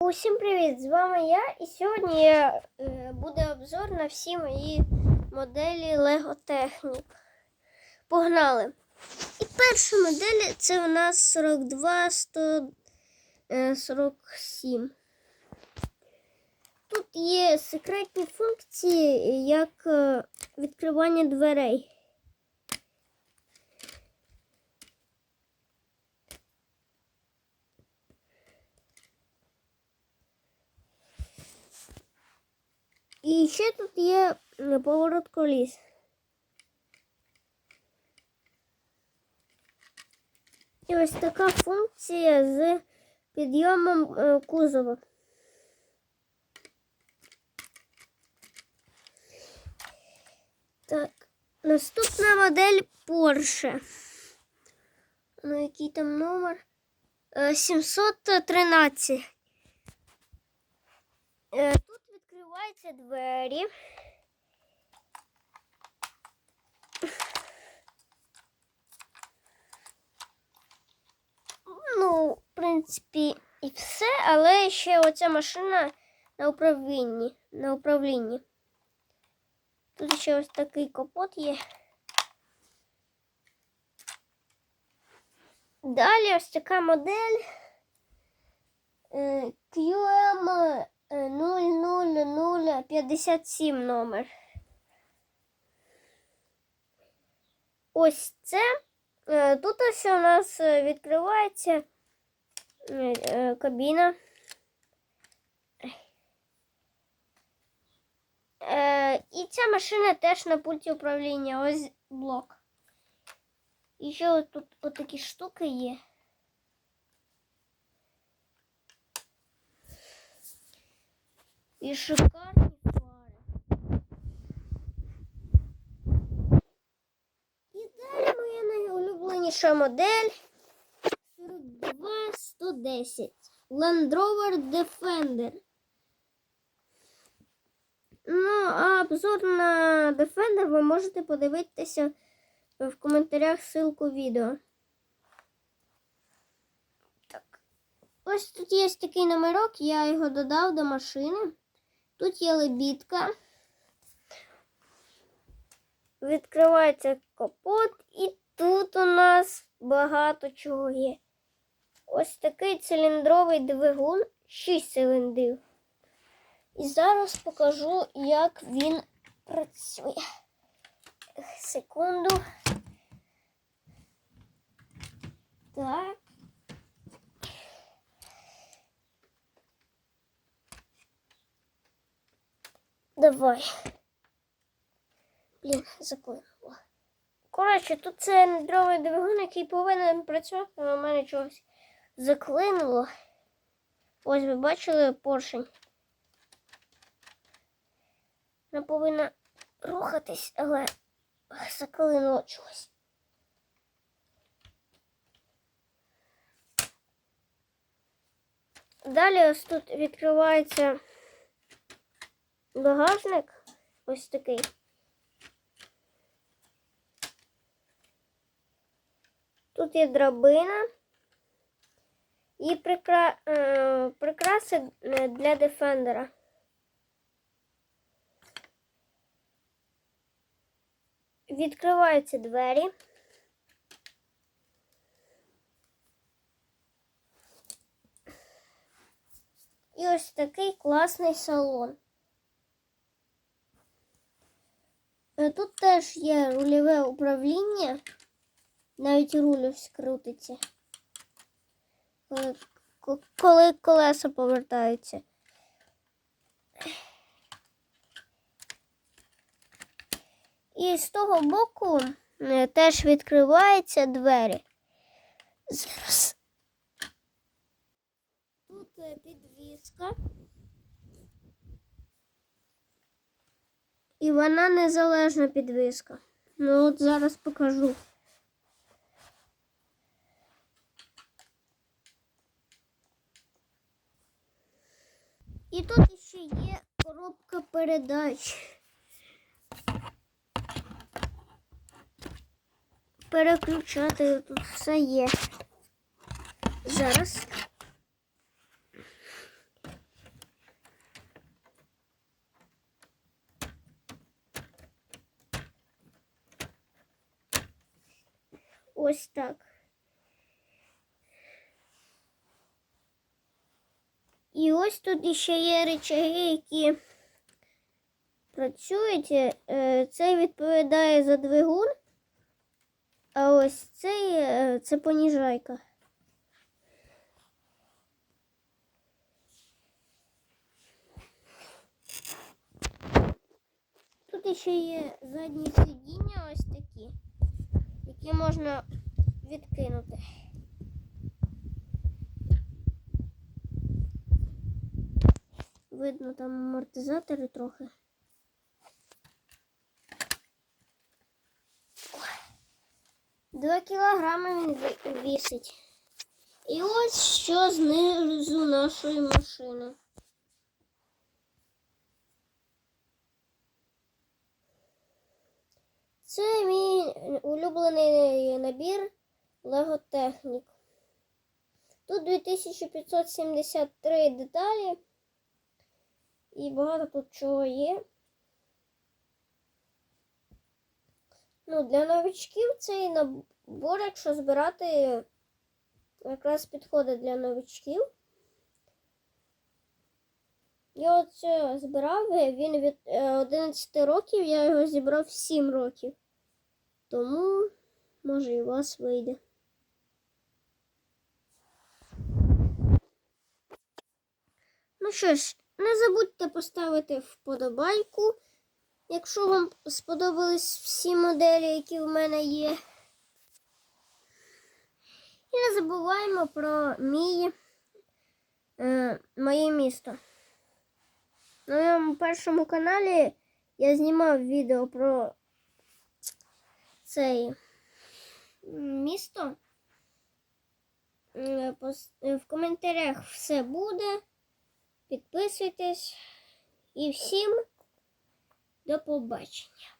Усім привіт! З вами я і сьогодні е, буде обзор на всі мої моделі Lego Technic. Погнали! І перша модель це у нас 42 147. Тут є секретні функції, як е, відкривання дверей. І ще тут є поворот коліс. І ось така функція з підйомом е, кузова. Так, наступна модель Porsche. Ну, який там номер? Е, 713. Е, Тут відкриваються двері. Ну, в принципі, і все, але ще оця машина на управлінні. На управлінні. Тут ще ось такий капот є. Далі ось така модель е, QM 00057 номер. Ось це. Е, Тут ось у нас е, відкривається е, кабіна. І ця машина теж на пульті управління. Ось блок. І ще тут отакі штуки є. І шикарні фари. І далі моя найулюбленіша модель 42110 Land Rover Defender. Ну, а обзор на Defender ви можете подивитися в коментарях ссылку відео. Так. Ось тут є такий номерок, я його додав до машини. Тут є лебідка. Відкривається капот, і тут у нас багато чого є. Ось такий циліндровий двигун, 6 циліндрів. І зараз покажу, як він працює. Секунду. Так. Давай. Блін, заклинило. Коротше, тут це дровий двигун, який повинен працювати, але в мене чогось заклинило. Ось ви бачили поршень. Вона повинна рухатись, але заклинило чогось. Далі ось тут відкривається багажник. Ось такий. Тут є драбина і прикра... е, прикраси для дефендера. Відкриваються двері. І ось такий класний салон. Е, Тут теж є рульове управління. Навіть руль ось крутиться. Коли, коли колеса повертаються. І з того боку е, теж відкриваються двері. Зараз. Тут е, підвіска. І вона незалежна підвіска. Ну от зараз покажу. І тут ще є коробка передач. Переключати тут все є. Зараз. Ось так. І ось тут іще є речаги, які працюють. Е, Цей відповідає за двигун, а ось цей е, це поніжайка. Тут іще є задні сидіння які можна відкинути. Видно там амортизатори трохи. Два кілограми він вісить. І ось що знизу нашої машини. Це мій улюблений набір Technic. Тут 2573 деталі. І багато тут чого є. Ну, для новичків цей набор, якщо збирати, якраз підходить для новичків. Я оце збирав, він від е, 11 років, я його зібрав 7 років. Тому, може, і вас вийде. Ну що ж, не забудьте поставити вподобайку, якщо вам сподобались всі моделі, які в мене є. І не забуваємо про мій, е, моє місто. На моєму першому каналі я знімав відео про це місто. Е, е, В коментарях все буде. Підписуйтесь і всім до побачення.